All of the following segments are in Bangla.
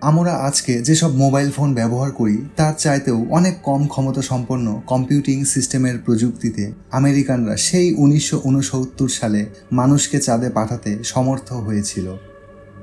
আমরা আজকে যেসব মোবাইল ফোন ব্যবহার করি, তার চাইতেও অনেক কম ক্ষমতা সম্পন্ন কম্পিউটিং সিস্টেমের প্রযুক্তিতে আমেরিকানরা সেই উনিশশো ঊনসত্তর সালে মানুষকে চাঁদে পাঠাতে সমর্থ হয়েছিল।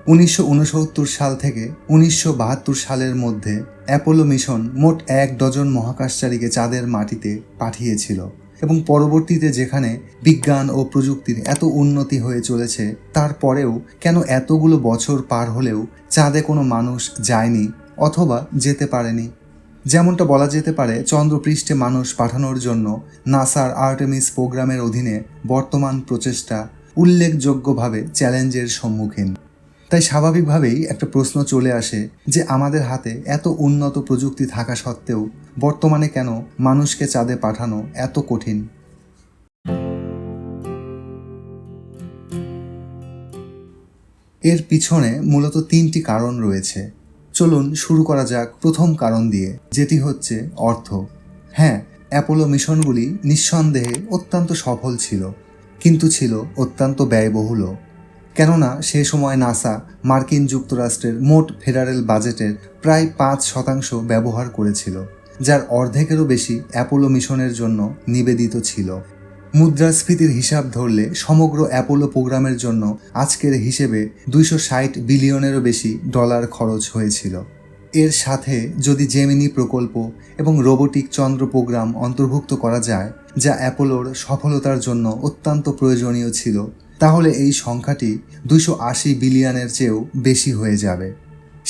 উনিশশো ঊনসত্তর সাল থেকে উনিশশো বাহাত্তর সালের মধ্যে অ্যাপোলো মিশন মোট এক ডজন মহাকাশচারীকে চাঁদের মাটিতে পাঠিয়েছিল। এবং পরবর্তীতে যেখানে বিজ্ঞান ও প্রযুক্তির এত উন্নতি হয়ে চলেছে, তারপরেও কেন এতগুলো বছর পার হলেও চাঁদে কোনো মানুষ যায়নি অথবা যেতে পারেনি? যেমনটা বলা যেতে পারে, চন্দ্রপৃষ্ঠে মানুষ পাঠানোর জন্য নাসার আর্টেমিস প্রোগ্রামের অধীনে বর্তমান প্রচেষ্টা উল্লেখযোগ্যভাবে চ্যালেঞ্জের সম্মুখীন। তাই স্বাভাবিকভাবেই একটা প্রশ্ন চলে আসে যে আমাদের হাতে এত উন্নত প্রযুক্তি থাকা সত্ত্বেও বর্তমানে কেন মানুষকে চাঁদে পাঠানো এত কঠিন? এর পিছনে মূলত তিনটি কারণ রয়েছে। চলুন শুরু করা যাক প্রথম কারণ দিয়ে, যেটি হচ্ছে অর্থ। হ্যাঁ অ্যাপোলো মিশনগুলি নিঃসন্দেহে অত্যন্ত সফল ছিল, কিন্তু ছিল অত্যন্ত ব্যয়বহুলও কেননা সে সময় নাসা মার্কিন যুক্তরাষ্ট্রের মোট ফেডারেল বাজেটের প্রায় পাঁচ শতাংশ ব্যবহার করেছিল। যার অর্ধেকেরও বেশি অ্যাপোলো মিশনের জন্য নিবেদিত ছিল। মুদ্রাস্ফীতির হিসাব ধরলে সমগ্র অ্যাপোলো প্রোগ্রামের জন্য আজকের হিসেবে দুইশো ষাট বিলিয়নেরও বেশি ডলার খরচ হয়েছিল। এর সাথে যদি জেমিনি প্রকল্প এবং রোবোটিক চন্দ্র প্রোগ্রাম অন্তর্ভুক্ত করা যায়, যা অ্যাপোলোর সফলতার জন্য অত্যন্ত প্রয়োজনীয় ছিল, তাহলে এই সংখ্যাটি দুশো আশি বিলিয়নের চেয়েও বেশি হয়ে যাবে।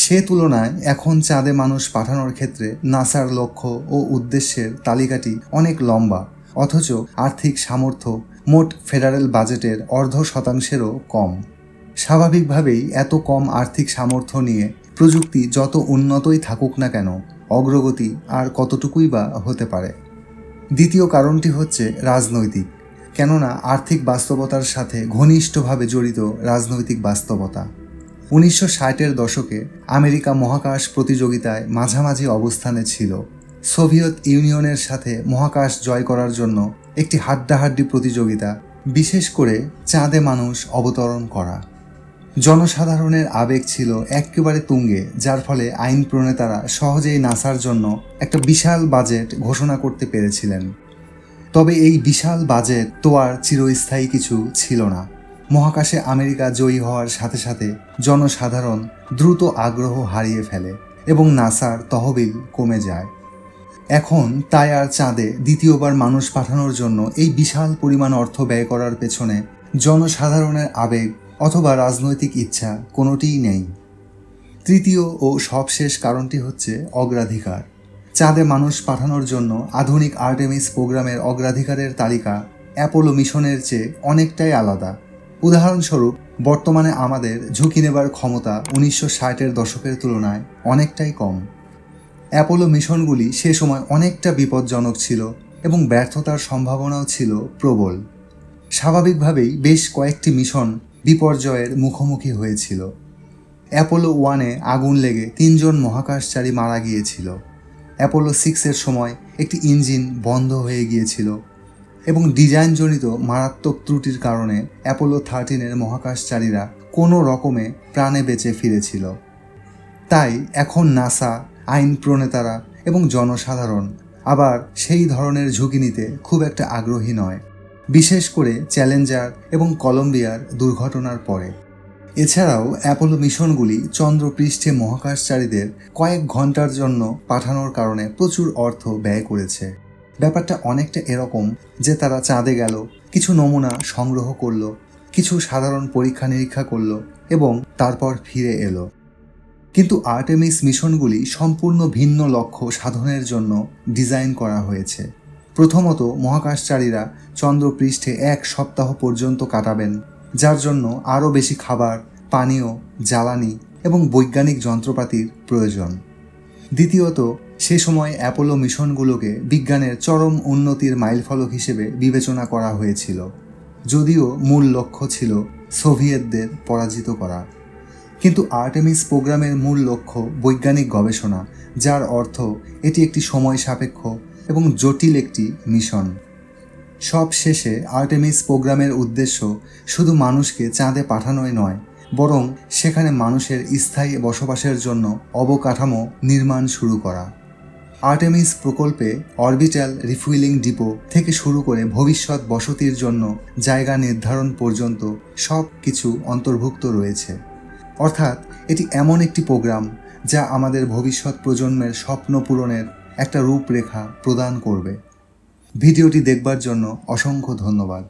সে তুলনায় এখন চাঁদে মানুষ পাঠানোর ক্ষেত্রে নাসার লক্ষ্য ও উদ্দেশ্যের তালিকাটি অনেক লম্বা, অথচ আর্থিক সামর্থ্য মোট ফেডারেল বাজেটের অর্ধ শতাংশেরও কম। স্বাভাবিকভাবেই এত কম আর্থিক সামর্থ্য নিয়ে প্রযুক্তি যত উন্নতই থাকুক না কেন, অগ্রগতি আর কতটুকুই বা হতে পারে। দ্বিতীয় কারণটি হচ্ছে রাজনৈতিক, কেননা আর্থিক বাস্তবতার সাথে ঘনিষ্ঠভাবে জড়িত রাজনৈতিক বাস্তবতা। উনিশশো ষাটের দশকে আমেরিকা মহাকাশ প্রতিযোগিতায় মাঝামাঝি অবস্থানে ছিল। সোভিয়েত ইউনিয়নের সাথে মহাকাশ জয় করার জন্য একটি হাড্ডাহাড্ডি প্রতিযোগিতা, বিশেষ করে চাঁদে মানুষ অবতরণ করা। জনসাধারণের আবেগ ছিল একেবারে তুঙ্গে, যার ফলে আইন প্রণেতারা সহজেই নাসার জন্য একটা বিশাল বাজেট ঘোষণা করতে পেরেছিলেন। তবে এই বিশাল বাজেট তো আর চিরস্থায়ী কিছু ছিল না। মহাকাশে আমেরিকা জয়ী হওয়ার সাথে সাথে জনসাধারণ দ্রুত আগ্রহ হারিয়ে ফেলে এবং নাসার তহবিল কমে যায়। এখন তাই আর চাঁদে দ্বিতীয়বার মানুষ পাঠানোর জন্য এই বিশাল পরিমাণ অর্থ ব্যয় করার পেছনে জনসাধারণের আবেগ অথবা রাজনৈতিক ইচ্ছা কোনোটিই নেই। তৃতীয় ও সবশেষ কারণটি হচ্ছে অগ্রাধিকার। চাঁদে মানুষ পাঠানোর জন্য আধুনিক আর্টেমিস প্রোগ্রামের অগ্রাধিকারের তালিকা অ্যাপোলো মিশনের চেয়ে অনেকটাই আলাদা। উদাহরণস্বরূপ, বর্তমানে আমাদের ঝুঁকি নেবার ক্ষমতা উনিশশো ষাটের দশকের তুলনায় অনেকটাই কম। অ্যাপোলো মিশনগুলি সে সময় অনেকটা বিপজ্জনক ছিল এবং ব্যর্থতার সম্ভাবনাও ছিল প্রবল। স্বাভাবিকভাবেই বেশ কয়েকটি মিশন বিপর্যয়ের মুখোমুখি হয়েছিল। অ্যাপোলো ওয়ানে আগুন লেগে তিনজন মহাকাশচারী মারা গিয়েছিল। অ্যাপোলো সিক্সের সময় একটি ইঞ্জিন বন্ধ হয়ে গিয়েছিল। এবং ডিজাইনজনিত মারাত্মক ত্রুটির কারণে অ্যাপোলো থার্টিনের মহাকাশচারীরা কোনো রকমে প্রাণে বেঁচে ফিরেছিল। তাই এখন নাসা আইন প্রণেতারা এবং জনসাধারণ আবার সেই ধরনের ঝুঁকি নিতে খুব একটা আগ্রহী নয়, বিশেষ করে চ্যালেঞ্জার এবং কলম্বিয়ার দুর্ঘটনার পরে। এছাড়াও অ্যাপোলো মিশনগুলি চন্দ্রপৃষ্ঠে মহাকাশচারীদের কয়েক ঘণ্টার জন্য পাঠানোর কারণে প্রচুর অর্থ ব্যয় করেছে। ব্যাপারটা অনেকটা এরকম যে তারা চাঁদে গেল, কিছু নমুনা সংগ্রহ করল, কিছু সাধারণ পরীক্ষা নিরীক্ষা করল এবং তারপর ফিরে এলো। কিন্তু আর্টেমিস মিশনগুলি সম্পূর্ণ ভিন্ন লক্ষ্য সাধনের জন্য ডিজাইন করা হয়েছে। প্রথমত, মহাকাশচারীরা চন্দ্রপৃষ্ঠে এক সপ্তাহ পর্যন্ত কাটাবেন, যার জন্য আরও বেশি খাবার, পানীয়, জ্বালানি এবং বৈজ্ঞানিক যন্ত্রপাতির প্রয়োজন। দ্বিতীয়ত সে সময় অ্যাপোলো মিশনগুলোকে বিজ্ঞানের চরম উন্নতির মাইলফলক হিসেবে বিবেচনা করা হয়েছিল, যদিও মূল লক্ষ্য ছিল সোভিয়েতদের পরাজিত করা। কিন্তু আর্টেমিস প্রোগ্রামের মূল লক্ষ্য বৈজ্ঞানিক গবেষণা, যার অর্থ এটি একটি সময় সাপেক্ষ এবং জটিল একটি মিশন। সব শেষে আর্টেমিস প্রোগ্রামের উদ্দেশ্য শুধু মানুষকে চাঁদে পাঠানোই নয়, বরং সেখানে মানুষের স্থায়ী বসবাসের জন্য অবকাঠামো নির্মাণ শুরু করা। আর্টেমিস প্রকল্পে অরবিটাল রিফুইলিং ডিপো থেকে শুরু করে ভবিষ্যৎ বসতির জন্য জায়গা নির্ধারণ পর্যন্ত সব কিছু অন্তর্ভুক্ত রয়েছে। অর্থাৎ, এটি এমন একটি প্রোগ্রাম যা আমাদের ভবিষ্যৎ প্রজন্মের স্বপ্ন পূরণের একটা রূপরেখা প্রদান করবে। ভিডিওটি দেখবার জন্য অসংখ্য ধন্যবাদ।